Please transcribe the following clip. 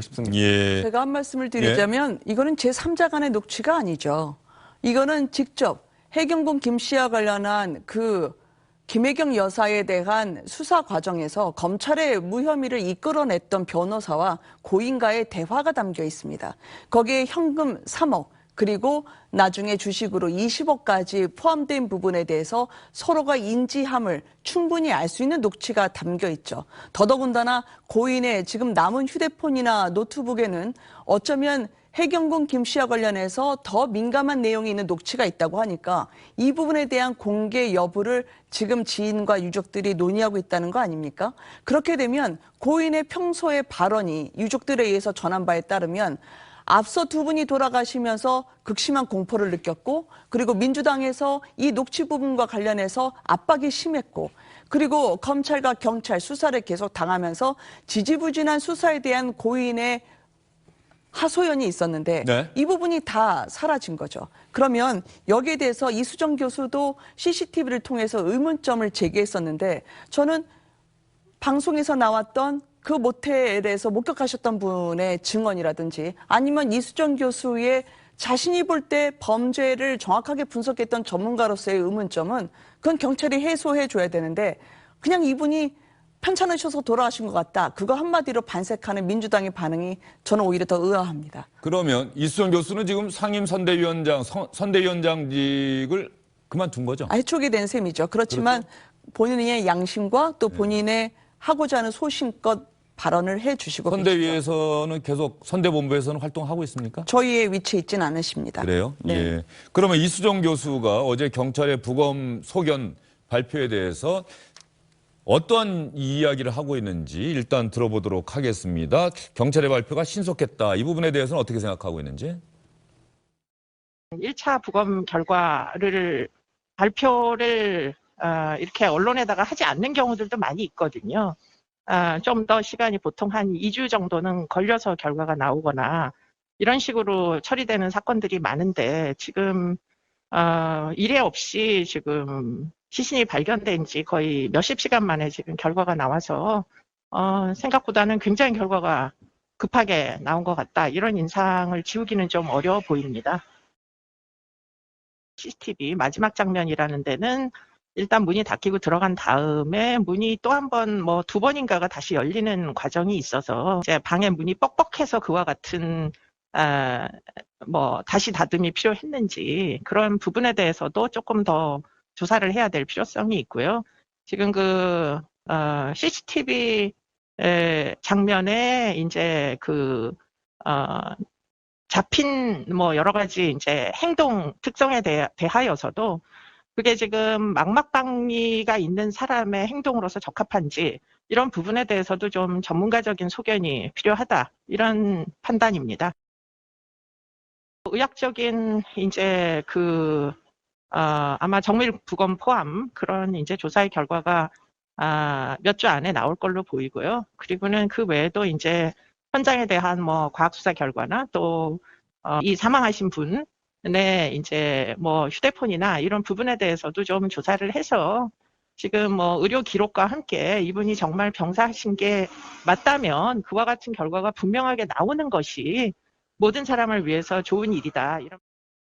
드리고 싶습니다. 예. 제가 한 말씀을 드리자면 이거는 제3자 간의 녹취가 아니죠. 이거는 직접 해경군 김 씨와 관련한 그 김혜경 여사에 대한 수사 과정에서 검찰의 무혐의를 이끌어냈던 변호사와 고인과의 대화가 담겨 있습니다. 거기에 현금 3억 그리고 나중에 주식으로 20억까지 포함된 부분에 대해서 서로가 인지함을 충분히 알 수 있는 녹취가 담겨 있죠. 더더군다나 고인의 지금 남은 휴대폰이나 노트북에는 어쩌면 해경군 김 씨와 관련해서 더 민감한 내용이 있는 녹취가 있다고 하니까 이 부분에 대한 공개 여부를 지금 지인과 유족들이 논의하고 있다는 거 아닙니까? 그렇게 되면 고인의 평소의 발언이 유족들에 의해서 전한 바에 따르면 앞서 두 분이 돌아가시면서 극심한 공포를 느꼈고 그리고 민주당에서 이 녹취 부분과 관련해서 압박이 심했고 그리고 검찰과 경찰 수사를 계속 당하면서 지지부진한 수사에 대한 고인의 하소연이 있었는데 네. 이 부분이 다 사라진 거죠. 그러면 여기에 대해서 이수정 교수도 CCTV를 통해서 의문점을 제기했었는데 저는 방송에서 나왔던 그 모텔에서 목격하셨던 분의 증언이라든지 아니면 이수정 교수의 자신이 볼 때 범죄를 정확하게 분석했던 전문가로서의 의문점은 그건 경찰이 해소해 줘야 되는데 그냥 이분이 편찮으셔서 돌아가신 것 같다. 그거 한마디로 반색하는 민주당의 반응이 저는 오히려 더 의아합니다. 그러면 이수정 교수는 지금 상임 선대위원장 선- 선대위원장직을 그만둔 거죠? 해촉이 된 셈이죠. 그렇지만 본인의 양심과 또 본인의 하고자 하는 소신껏 발언을 해 주시고 계시죠. 선대위에서는 계속 선대본부에서는 활동하고 있습니까? 저희의 위치에 있지는 않으십니다. 그래요? 네. 예. 그러면 이수정 교수가 어제 경찰의 부검 소견 발표에 대해서 어떠한 이야기를 하고 있는지 일단 들어보도록 하겠습니다. 경찰의 발표가 신속했다. 이 부분에 대해서는 어떻게 생각하고 있는지? 1차 부검 결과를 발표를 어, 이렇게 언론에다가 하지 않는 경우들도 많이 있거든요. 좀 더 시간이 보통 한 2주 정도는 걸려서 결과가 나오거나 이런 식으로 처리되는 사건들이 많은데 지금 어, 이례 없이 지금 시신이 발견된 지 거의 몇십 시간 만에 지금 결과가 나와서 어, 생각보다는 굉장히 결과가 급하게 나온 것 같다. 이런 인상을 지우기는 좀 어려워 보입니다. CCTV 마지막 장면이라는 데는 일단 문이 닫히고 들어간 다음에 문이 또 한 번 뭐 두 번인가가 다시 열리는 과정이 있어서 이제 방의 문이 뻑뻑해서 그와 같은 아, 뭐 다시 닫음이 필요했는지 그런 부분에 대해서도 조금 더 조사를 해야 될 필요성이 있고요. 지금 그 어, CCTV 에, 장면에 이제 그 어, 잡힌 뭐 여러 가지 이제 행동 특성에 대, 대하여서도 그게 지금 망막방리가 있는 사람의 행동으로서 적합한지 이런 부분에 대해서도 좀 전문가적인 소견이 필요하다 이런 판단입니다. 의학적인 이제 그 어, 아마 정밀 부검 포함 그런 이제 조사의 결과가 아, 몇 주 안에 나올 걸로 보이고요. 그리고는 그 외에도 이제 현장에 대한 뭐 과학수사 결과나 또, 어, 이 사망하신 분 의 이제 뭐 휴대폰이나 이런 부분에 대해서도 좀 조사를 해서 지금 뭐 의료 기록과 함께 이분이 정말 병사하신 게 맞다면 그와 같은 결과가 분명하게 나오는 것이 모든 사람을 위해서 좋은 일이다. 이런